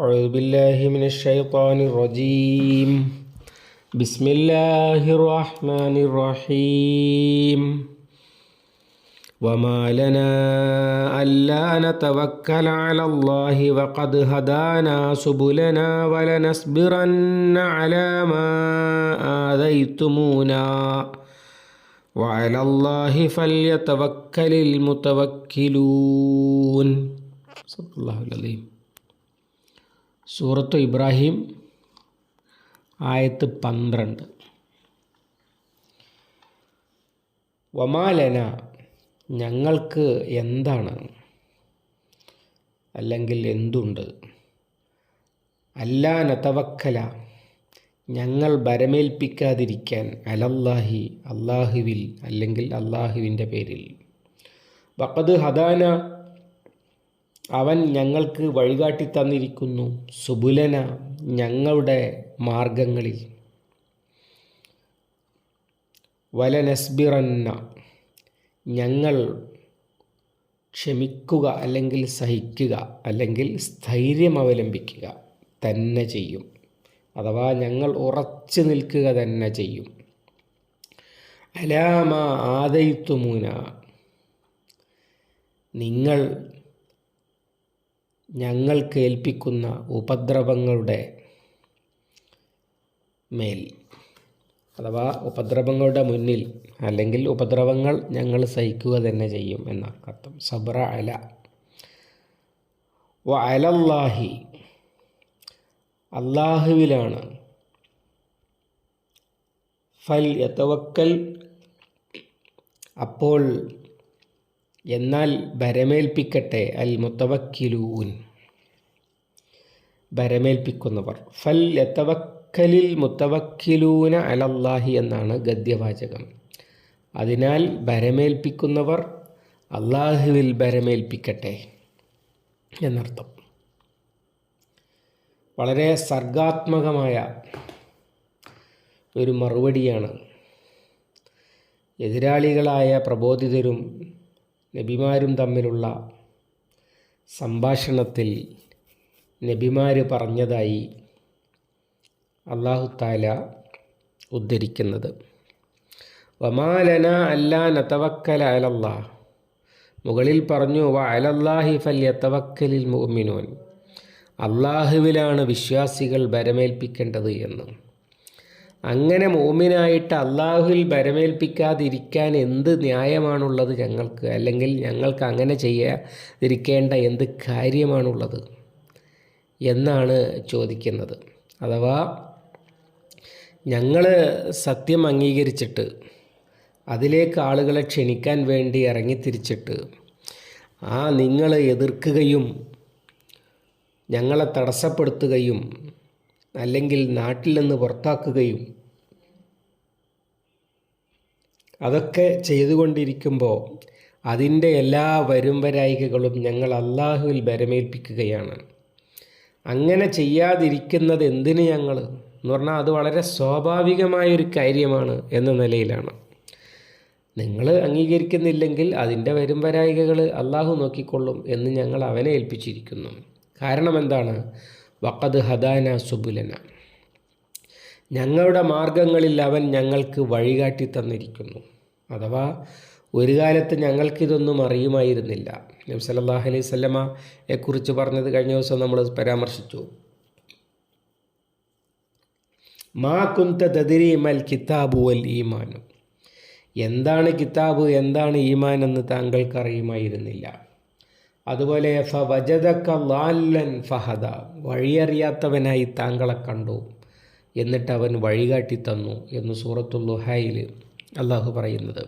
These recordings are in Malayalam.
أعوذ بالله من الشيطان الرجيم. بسم الله الرحمن الرحيم. وما لنا ألا نتوكل على الله وقد هدانا سبلنا ولنصبرن على ما آذيتمونا. وعلى الله فليتوكل المتوكلون. صدق الله العظيم. സൂറത്ത് ഇബ്രാഹിം ആയത്ത് പന്ത്രണ്ട്. വമാലന ഞങ്ങൾക്ക് എന്താണ്? അല്ലെങ്കിൽ എന്തുണ്ട്? അല്ലാ നതവക്കല ഞങ്ങൾ ഭരമേൽപ്പിക്കാതിരിക്കാൻ അലല്ലാഹി അള്ളാഹുവിൽ അല്ലെങ്കിൽ അള്ളാഹുവിന്റെ പേരിൽ. വക്കത് ഹദാന അവൻ ഞങ്ങൾക്ക് വഴികാട്ടി തന്നിരിക്കുന്നു. സുബുലന ഞങ്ങളുടെ മാർഗങ്ങളിൽ വലനസ്ബിറന്ന ഞങ്ങൾ ക്ഷമിക്കുക അല്ലെങ്കിൽ സഹിക്കുക അല്ലെങ്കിൽ സ്ഥൈര്യം അവലംബിക്കുക തന്നെ ചെയ്യും. അഥവാ ഞങ്ങൾ ഉറച്ചു നിൽക്കുക തന്നെ ചെയ്യും. അലാമ ആദയിത്തുമൂന നിങ്ങൾ ഞങ്ങൾക്ക് ഏൽപ്പിക്കുന്ന ഉപദ്രവങ്ങളുടെ മേൽ അഥവാ ഉപദ്രവങ്ങളുടെ മുന്നിൽ അല്ലെങ്കിൽ ഉപദ്രവങ്ങൾ ഞങ്ങൾ സഹിക്കുക തന്നെ ചെയ്യും എന്ന അർത്ഥം. സബ്ര അല. വ അലല്ലാഹി. അള്ളാഹുവിലാണ് ഫൽ യതവക്കൽ. അപ്പോൾ എന്നാൽ ഭരമേൽപ്പിക്കട്ടെ അൽ മുത്തവക്കിലൂൻ ഭരമേൽപ്പിക്കുന്നവർ ഫൽ യത്തവക്കലിൽ മുത്തവക്കിലൂന അലല്ലാഹി എന്നാണ് ഗദ്യവാചകം. അതിനാൽ ഭരമേൽപ്പിക്കുന്നവർ അള്ളാഹുവിൽ ഭരമേൽപ്പിക്കട്ടെ എന്നർത്ഥം. വളരെ സർഗാത്മകമായ ഒരു മറുപടിയാണ്. എതിരാളികളായ പ്രബോധിതരും നബിമാരും തമ്മിലുള്ള സംഭാഷണത്തിൽ നബിമാർ പറഞ്ഞതായി അള്ളാഹു താല ഉദ്ധരിക്കുന്നത്. വമാലന അല്ലാ നതവക്കല അലല്ലാ മുകളിൽ പറഞ്ഞു വ അലല്ലാഹി ഫല്യത്തവക്കലിൽ മുഅ്മിനൂൻ. അള്ളാഹുവിലാണ് വിശ്വാസികൾ ബരമേൽപ്പിക്കേണ്ടത് എന്ന്. അങ്ങനെ മോമിനായിട്ട് അള്ളാഹുവിൽ ഭരമേൽപ്പിക്കാതിരിക്കാൻ എന്ത് ന്യായമാണുള്ളത് ഞങ്ങൾക്ക്? അല്ലെങ്കിൽ ഞങ്ങൾക്ക് അങ്ങനെ ചെയ്യാതിരിക്കേണ്ട എന്ത് കാര്യമാണുള്ളത്? എന്നാണ് ചോദിക്കുന്നത്. അഥവാ ഞങ്ങൾ സത്യം അംഗീകരിച്ചിട്ട് അതിലേക്ക് ആളുകളെ ക്ഷണിക്കാൻ വേണ്ടി ഇറങ്ങിത്തിരിച്ചിട്ട് ആ നിങ്ങളെ എതിർക്കുകയും ഞങ്ങളെ തടസ്സപ്പെടുത്തുകയും അല്ലെങ്കിൽ നാട്ടിൽ നിന്ന് പുറത്താക്കുകയും അതൊക്കെ ചെയ്തുകൊണ്ടിരിക്കുമ്പോൾ അതിന്റെ എല്ലാ വരുംവരായികകളും ഞങ്ങൾ അള്ളാഹുവിൽ ബരമേൽപ്പിക്കുകയാണ്. അങ്ങനെ ചെയ്യാതിരിക്കുന്നത് എന്തിന് ഞങ്ങൾ? എന്ന് പറഞ്ഞാൽ അത് വളരെ സ്വാഭാവികമായൊരു കാര്യമാണ് എന്ന നിലയിലാണ്. നിങ്ങൾ അംഗീകരിക്കുന്നില്ലെങ്കിൽ അതിന്റെ വരുംവരായികകൾ അള്ളാഹു നോക്കിക്കൊള്ളും എന്ന് ഞങ്ങൾ അവനെ ഏൽപ്പിച്ചിരിക്കുന്നു. കാരണം എന്താണ്? വഖദ് ഹദാന സുബുലന. ഞങ്ങളുടെ മാർഗങ്ങളിൽ അവൻ ഞങ്ങൾക്ക് വഴികാട്ടി തന്നിരിക്കുന്നു. അഥവാ ഒരു കാലത്ത് ഞങ്ങൾക്കിതൊന്നും അറിയുമായിരുന്നില്ല. നബി സല്ലല്ലാഹു അലൈഹി സ്വല്ലമയെ കുറിച്ച് പറഞ്ഞത് കഴിഞ്ഞ ദിവസം നമ്മൾ പരാമർശിച്ചു. മാ കുന്ത തദരി മൽ കിതാബു വൽ ഈമാനു. എന്താണ് കിതാബ് എന്താണ് ഈമാൻ എന്ന് താങ്കൾക്ക് അറിയുമായിരുന്നില്ല. അതുപോലെ ഫ വജദക്ക ലാല്ലൻ ഫഹദ വഴിയറിയാത്തവനായി താങ്കളെ കണ്ടു എന്നിട്ട് അവൻ വഴികാട്ടി തന്നു എന്ന് സൂറത്തുൽ ലുഹായിൽ അള്ളാഹു പറയുന്നത്.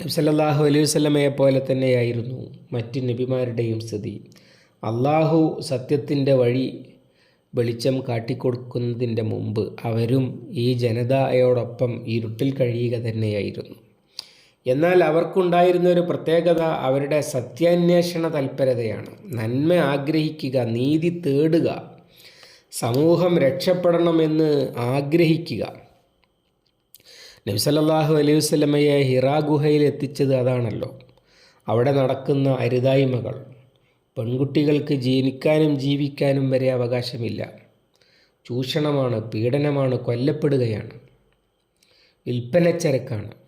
നബ്സല്ലാഹു അലൈഹി വസ്ലമയെ പോലെ തന്നെയായിരുന്നു മറ്റ് നബിമാരുടെയും സ്ഥിതി. അള്ളാഹു സത്യത്തിന്റെ വഴി വെളിച്ചം കാട്ടിക്കൊടുക്കുന്നതിന്റെ മുമ്പ് അവരും ഈ ജനതയോടൊപ്പം ഇരുട്ടിൽ കഴിയുക തന്നെയായിരുന്നു. എന്നാൽ അവർക്കുണ്ടായിരുന്ന ഒരു പ്രത്യേകത അവരുടെ സത്യാന്വേഷണ തൽപരതയാണ്. നന്മ ആഗ്രഹിക്കുക നീതി തേടുക സമൂഹം രക്ഷപ്പെടണമെന്ന് ആഗ്രഹിക്കുക. നബ്സല്ലാഹു അലൈഹി വസ്ലമയെ ഹിറാ ഗുഹയിൽ എത്തിച്ചത് അതാണല്ലോ. അവിടെ നടക്കുന്ന അരുതായ്മകൾ. പെൺകുട്ടികൾക്ക് ജനിക്കാനും ജീവിക്കാനും വരെ അവകാശമില്ല. ചൂഷണമാണ് പീഡനമാണ് കൊല്ലപ്പെടുകയാണ്. വിൽപ്പനച്ചരക്കാണ്.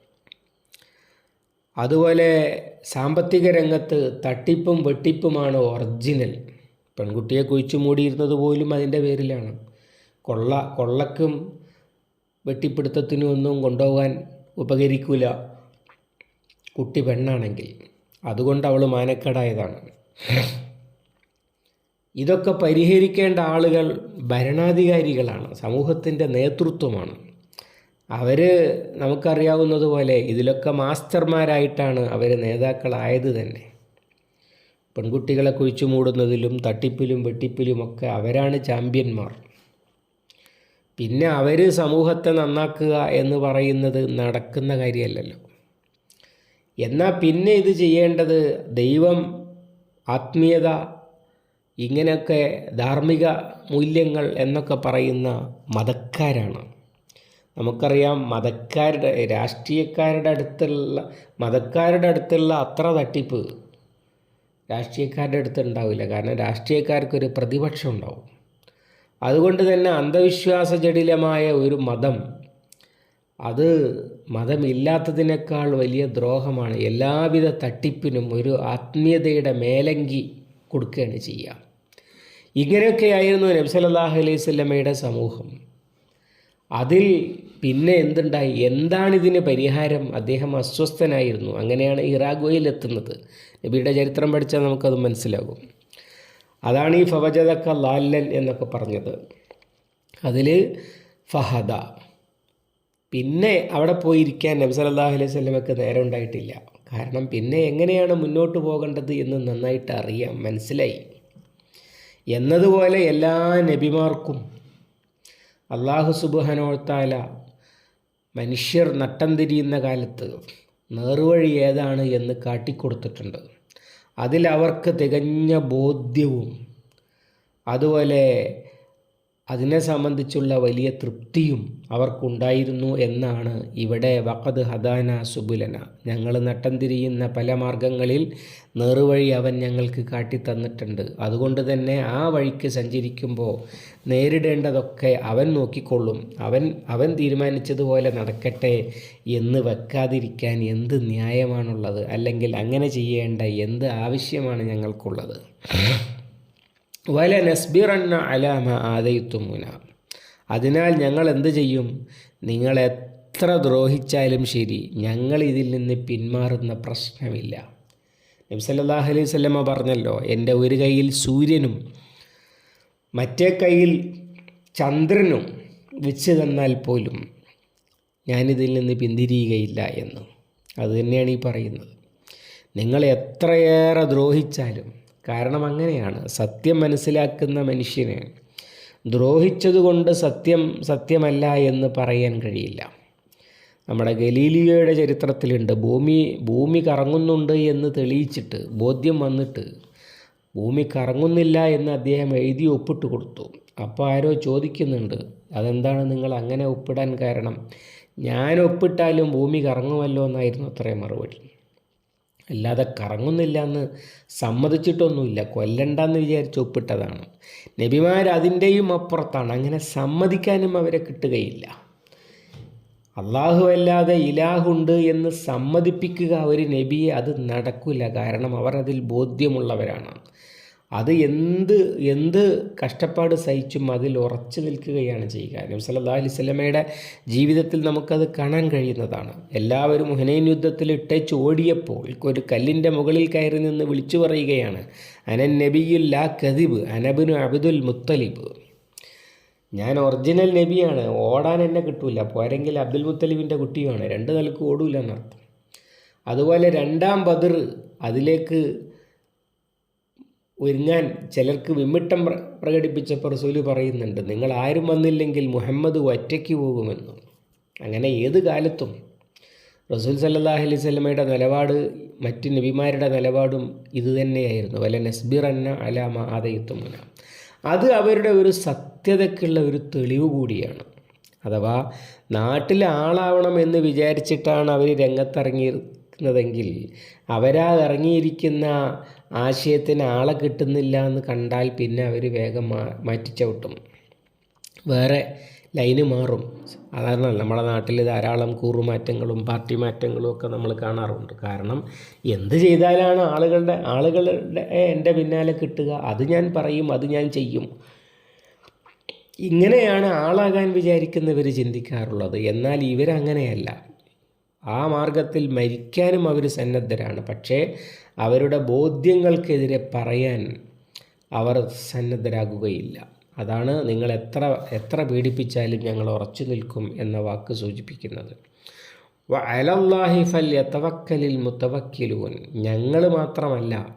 അതുപോലെ സാമ്പത്തിക രംഗത്ത് തട്ടിപ്പും വെട്ടിപ്പുമാണ് ഒറിജിനൽ പെൺകുട്ടിയെ കുഴിച്ചു മൂടിയിരുന്നത് പോലും അതിന്റെ പേരിലാണ്. കൊള്ള കൊള്ളക്കും വെട്ടിപ്പിടുത്തത്തിനും ഒന്നും കൊണ്ടുപോകാൻ ഉപകരിക്കില്ല കുട്ടി പെണ്ണാണെങ്കിൽ. അതുകൊണ്ട് അവൾ മാനക്കേടായതാണ്. ഇതൊക്കെ പരിഹരിക്കേണ്ട ആളുകൾ ഭരണാധികാരികളാണ്. സമൂഹത്തിന്റെ നേതൃത്വമാണ്. അവർ നമുക്കറിയാവുന്നതുപോലെ ഇതിലൊക്കെ മാസ്റ്റർമാരായിട്ടാണ് അവർ നേതാക്കളായത് തന്നെ. പെൺകുട്ടികളെ കുഴിച്ചു മൂടുന്നതിലും തട്ടിപ്പിലും വെട്ടിപ്പിലുമൊക്കെ അവരാണ് ചാമ്പ്യന്മാർ. പിന്നെ അവർ സമൂഹത്തെ നന്നാക്കുക എന്ന് പറയുന്നത് നടക്കുന്ന കാര്യമല്ലല്ലോ. എന്നാൽ പിന്നെ ഇത് ചെയ്യേണ്ടത് ദൈവം ആത്മീയത ഇങ്ങനെയൊക്കെ ധാർമ്മിക മൂല്യങ്ങൾ എന്നൊക്കെ പറയുന്ന മതക്കാരാണ്. നമുക്കറിയാം മതക്കാരുടെ രാഷ്ട്രീയക്കാരുടെ അടുത്തുള്ള മതക്കാരുടെ അടുത്തുള്ള അത്ര തട്ടിപ്പ് രാഷ്ട്രീയക്കാരുടെ അടുത്ത് ഉണ്ടാവില്ല. കാരണം രാഷ്ട്രീയക്കാർക്കൊരു പ്രതിപക്ഷം ഉണ്ടാവും. അതുകൊണ്ട് തന്നെ അന്ധവിശ്വാസ ജടിലമായ ഒരു മതം അത് മതമില്ലാത്തതിനേക്കാൾ വലിയ ദ്രോഹമാണ്. എല്ലാവിധ തട്ടിപ്പിനും ഒരു ആത്മീയതയുടെ മേലങ്കി കൊടുക്കുകയാണ് ചെയ്യുക. ഇങ്ങനെയൊക്കെയായിരുന്നു നബ്സലല്ലാഹു അലൈഹി സ്വല്ലമ്മയുടെ സമൂഹം. അതിൽ പിന്നെ എന്തുണ്ടായി? എന്താണിതിന് പരിഹാരം? അദ്ദേഹം അസ്വസ്ഥനായിരുന്നു. അങ്ങനെയാണ് ഇറാഗോയിൽ എത്തുന്നത്. നബിയുടെ ചരിത്രം പഠിച്ചാൽ നമുക്കത് മനസ്സിലാകും. അതാണ് ഈ ഫവജതക്ക ലാലൻ എന്നൊക്കെ പറഞ്ഞത്. അതിൽ ഫഹദ. പിന്നെ അവിടെ പോയിരിക്കാൻ നബി സല്ലല്ലാഹു അലൈഹി സ്വലമക്ക് നേരം ഉണ്ടായിട്ടില്ല. കാരണം പിന്നെ എങ്ങനെയാണ് മുന്നോട്ട് പോകേണ്ടത് എന്ന് നന്നായിട്ട് അറിയാം. മനസ്സിലായി. എന്നതുപോലെ എല്ലാ നബിമാർക്കും അള്ളാഹു സുബുഹനോത്താല മനുഷ്യർ നട്ടം തിരിയുന്ന കാലത്ത് നേർവഴി ഏതാണ് എന്ന് കാട്ടിക്കൊടുത്തിട്ടുണ്ട്. അതിലവർക്ക് തികഞ്ഞ ബോധ്യവും അതുപോലെ അതിനെ സംബന്ധിച്ചുള്ള വലിയ തൃപ്തിയും അവർക്കുണ്ടായിരുന്നു എന്നാണ് ഇവിടെ വഖദ് ഹദാന സുബുലന. ഞങ്ങൾ നട്ടം തിരിയുന്ന പല മാർഗങ്ങളിൽ നേറുവഴി അവൻ ഞങ്ങൾക്ക് കാട്ടിത്തന്നിട്ടുണ്ട്. അതുകൊണ്ട് തന്നെ ആ വഴിക്ക് സഞ്ചരിക്കുമ്പോൾ നേരിടേണ്ടതൊക്കെ അവൻ നോക്കിക്കൊള്ളും. അവൻ അവൻ തീരുമാനിച്ചതുപോലെ നടക്കട്ടെ എന്ന് വെക്കാതിരിക്കാൻ എന്ത് ന്യായമാണുള്ളത്? അല്ലെങ്കിൽ അങ്ങനെ ചെയ്യേണ്ട എന്ത് ആവശ്യമാണ് ഞങ്ങൾക്കുള്ളത്? വല നസ്ബിറന്ന അലാമ ആദയിത്തുമുന അതിനാൽ ഞങ്ങൾ എന്ത് ചെയ്യും? നിങ്ങൾ എത്ര ദ്രോഹിച്ചാലും ശരി ഞങ്ങൾ ഇതിൽ നിന്ന് പിന്മാറുന്ന പ്രശ്നമില്ല. നബ്സല്ലാഹ് അലൈഹി സ്വല്ലമ്മ പറഞ്ഞല്ലോ എന്റെ ഒരു കയ്യിൽ സൂര്യനും മറ്റേ കയ്യിൽ ചന്ദ്രനും വെച്ച് തന്നാൽ പോലും ഞാനിതിൽ നിന്ന് പിന്തിരിയുകയില്ല എന്ന്. അതുതന്നെയാണ് ഈ പറയുന്നത്. നിങ്ങൾ എത്രയേറെ ദ്രോഹിച്ചാലും കാരണം അങ്ങനെയാണ്. സത്യം മനസ്സിലാക്കുന്ന മനുഷ്യന് ദ്രോഹിച്ചതുകൊണ്ട് സത്യം സത്യമല്ല എന്ന് പറയാൻ കഴിയില്ല. നമ്മുടെ ഗലീലിയോയുടെ ചരിത്രത്തിലുണ്ട്. ഭൂമി ഭൂമി കറങ്ങുന്നുണ്ട് എന്ന് തെളിയിച്ചിട്ട് ബോധ്യം വന്നിട്ട് ഭൂമി കറങ്ങുന്നില്ല എന്ന് അദ്ദേഹം എഴുതി ഒപ്പിട്ട് കൊടുത്തു. അപ്പോൾ ആരോ ചോദിക്കുന്നുണ്ട് അതെന്താണ് നിങ്ങൾ അങ്ങനെ ഒപ്പിടാൻ കാരണം? ഞാൻ ഒപ്പിട്ടാലും ഭൂമി കറങ്ങുമല്ലോ എന്നായിരുന്നു അത്രയും മറുപടി. അല്ലാതെ കറങ്ങുന്നില്ല എന്ന് സമ്മതിച്ചിട്ടൊന്നുമില്ല. കൊല്ലണ്ടെന്ന് വിചാരിച്ച് ഒപ്പിട്ടതാണ്. നബിമാർ അതിന്റെയും അപ്പുറത്താണ്. അങ്ങനെ സമ്മതിക്കാനും അവരെ കിട്ടുകയില്ല. അള്ളാഹു അല്ലാതെ ഇലാഹുണ്ട് എന്ന് സമ്മതിപ്പിക്കുക ഒരു നബിയെ അത് നടക്കില്ല കാരണം അവർ അതിൽ ബോധ്യമുള്ളവരാണ്. അത് എന്ത് എന്ത് കഷ്ടപ്പാട് സഹിച്ചും അതിൽ ഉറച്ചു നിൽക്കുകയാണ് ചെയ്യുക. നബി സല്ലല്ലാഹു അലൈഹി സ്വലമയുടെ ജീവിതത്തിൽ നമുക്കത് കാണാൻ കഴിയുന്നതാണ്. എല്ലാവരും ഹുനൈൻ യുദ്ധത്തിൽ ഇട്ടേച്ച് ഓടിയപ്പോൾ ഒരു കല്ലിന്റെ മുകളിൽ കയറി നിന്ന് വിളിച്ചു പറയുകയാണ് അനൻ നബിയുൽ ലാ കദിബ് അനബിനു അബ്ദുൽ മുത്തലിബ്. ഞാൻ ഒറിജിനൽ നബിയാണ് ഓടാൻ എന്നെ കിട്ടൂല പോരെങ്കിൽ അബ്ദുൽ മുത്തലിബിന്റെ കുട്ടിയാണ് രണ്ട് നിലയ്ക്ക് ഓടൂല എന്നർത്ഥം. അതുപോലെ രണ്ടാം ബദർ അതിലേക്ക് ഒരുങ്ങാൻ ചിലർക്ക് വിമ്മിട്ടം പ്ര പ്രകടിപ്പിച്ചപ്പോൾ റസൂൽ പറയുന്നുണ്ട് നിങ്ങൾ ആരും വന്നില്ലെങ്കിൽ മുഹമ്മദ് ഒറ്റയ്ക്ക് പോകുമെന്ന്. അങ്ങനെ ഏത് കാലത്തും റസൂൽ സല്ലാഹ് അലൈഹി സ്വലമയുടെ നിലപാട് മറ്റ് നബിമാരുടെ നിലപാടും ഇതുതന്നെയായിരുന്നു വല്ല നസ്ബിർ അന്ന അലാമ ആദയത്തുമുന. അത് അവരുടെ ഒരു സത്യതയ്ക്കുള്ള ഒരു തെളിവ് കൂടിയാണ്. അഥവാ നാട്ടിലെ ആളാവണം എന്ന് വിചാരിച്ചിട്ടാണ് അവർ രംഗത്തിറങ്ങിയിരിക്കുന്നതെങ്കിൽ അവരാ ഇറങ്ങിയിരിക്കുന്ന ആശയത്തിന് ആളെ കിട്ടുന്നില്ല എന്ന് കണ്ടാൽ പിന്നെ അവർ വേഗം മാ മാറ്റിച്ചവിട്ടും വേറെ ലൈന് മാറും. സാധാരണ നമ്മുടെ നാട്ടിൽ ധാരാളം കൂറുമാറ്റങ്ങളും പാർട്ടി മാറ്റങ്ങളും ഒക്കെ നമ്മൾ കാണാറുണ്ട്. കാരണം എന്ത് ചെയ്താലാണ് ആളുകളുടെ ആളുകളുടെ എന്റെ പിന്നാലെ കിട്ടുക. അത് ഞാൻ പറയും അത് ഞാൻ ചെയ്യും. ഇങ്ങനെയാണ് ആളാകാൻ വിചാരിക്കുന്നവർ ചിന്തിക്കാറുള്ളത്. എന്നാൽ ഇവരങ്ങനെയല്ല. ആ മാർഗത്തിൽ മരിക്കാനും അവർ സന്നദ്ധരാണ്. പക്ഷേ അവരുടെ ബോധ്യങ്ങൾക്കെതിരെ പറയാൻ അവർ സന്നദ്ധരാകുകയില്ല. അതാണ് നിങ്ങൾ എത്ര എത്ര പീഡിപ്പിച്ചാലും ഞങ്ങൾ ഉറച്ചു നിൽക്കും എന്ന വാക്ക് സൂചിപ്പിക്കുന്നത്. അലല്ലാഹി ഫൽ യത്തവക്കലിൽ മുത്തവക്കിലൂൻ ഞങ്ങൾ മാത്രമല്ല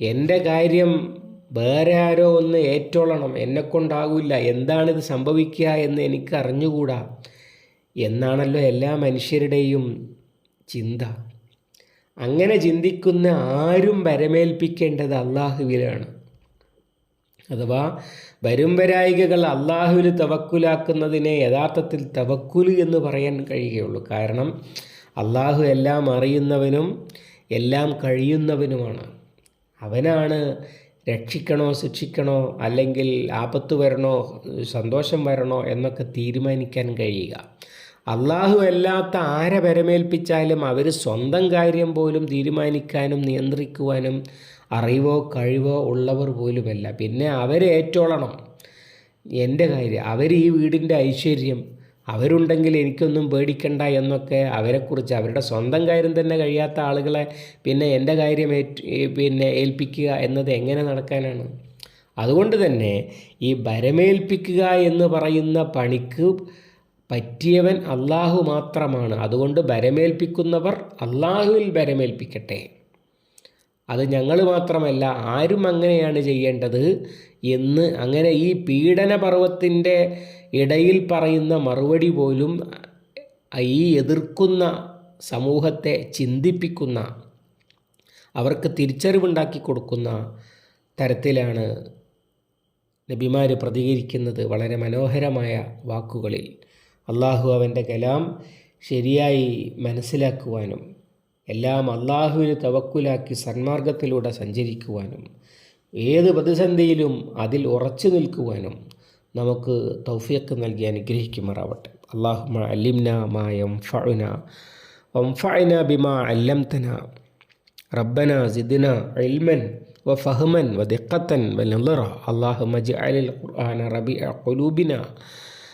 എന്റെ കാര്യം വേറെ ആരോ ഒന്ന് ഏറ്റോളണം. എന്നെക്കൊണ്ടാകില്ല എന്താണിത് സംഭവിക്കുക എന്ന് എനിക്ക് അറിഞ്ഞുകൂടാ എന്നാണല്ലോ എല്ലാ മനുഷ്യരുടെയും ചിന്ത. അങ്ങനെ ചിന്തിക്കുന്ന ആരും വരമേൽപ്പിക്കേണ്ടത് അള്ളാഹുവിലാണ് അഥവാ വരുംവരായികകൾ അള്ളാഹുവിൽ തവക്കുലാക്കുന്നതിനെ യഥാർത്ഥത്തിൽ തവക്കുൽ എന്ന് പറയാൻ കഴിയുകയുള്ളൂ. കാരണം അള്ളാഹു എല്ലാം അറിയുന്നവനും എല്ലാം കഴിയുന്നവനുമാണ്. അവനാണ് രക്ഷിക്കണോ ശിക്ഷിക്കണോ അല്ലെങ്കിൽ ആപത്ത് വരണോ സന്തോഷം വരണോ എന്നൊക്കെ തീരുമാനിക്കാൻ കഴിയുക. അള്ളാഹു അല്ലാത്ത ആരെ വരമേൽപ്പിച്ചാലും അവർ സ്വന്തം കാര്യം പോലും തീരുമാനിക്കാനും നിയന്ത്രിക്കുവാനും അറിവോ കഴിവോ ഉള്ളവർ പോലുമല്ല. പിന്നെ അവരെ ഏറ്റോളണം. എന്റെ കാര്യം അവർ ഈ വീടിന്റെ ഐശ്വര്യം അവരുണ്ടെങ്കിൽ എനിക്കൊന്നും പേടിക്കണ്ട എന്നൊക്കെ അവരെക്കുറിച്ച് അവരുടെ സ്വന്തം കാര്യം തന്നെ കഴിയാത്ത ആളുകളെ പിന്നെ എന്റെ കാര്യം പിന്നെ ഏൽപ്പിക്കുക എന്നത് എങ്ങനെ നടക്കാനാണ്? അതുകൊണ്ട് തന്നെ ഈ ഭരമേൽപ്പിക്കുക എന്ന് പറയുന്ന പണിക്ക് പറ്റിയവൻ അള്ളാഹു മാത്രമാണ്. അതുകൊണ്ട് ഭരമേൽപ്പിക്കുന്നവർ അള്ളാഹുവിൽ ഭരമേൽപ്പിക്കട്ടെ. അത് ഞങ്ങൾ മാത്രമല്ല ആരും അങ്ങനെയാണ് ചെയ്യേണ്ടത് എന്ന് അങ്ങനെ ഈ പീഡന പർവത്തിന്റെ ഇടയിൽ പറയുന്ന മറുപടി പോലും ഈ എതിർക്കുന്ന സമൂഹത്തെ ചിന്തിപ്പിക്കുന്ന അവർക്ക് തിരിച്ചറിവുണ്ടാക്കി കൊടുക്കുന്ന തരത്തിലാണ് നബിമാർ പ്രതികരിക്കുന്നത് വളരെ മനോഹരമായ വാക്കുകളിൽ. അള്ളാഹു അവൻ്റെ കലാം ശരിയായി മനസ്സിലാക്കുവാനും എല്ലാം അള്ളാഹുവിന് തവക്കുലാക്കി സന്മാർഗത്തിലൂടെ സഞ്ചരിക്കുവാനും ഏത് പ്രതിസന്ധിയിലും അതിൽ ഉറച്ചു നിൽക്കുവാനും നമുക്ക് തൗഫിയക്ക് നൽകി അനുഗ്രഹിക്കുമാറാവട്ടെ അള്ളാഹുമ അലിംന മായം ഫഅന വംഫഅന ബിമാ അല്ലംതന റബ്ബന സിദ്ന ഇൽമൻ وفهما ودقة ونظرة اللهم اجعل القرآن ربيع قلوبنا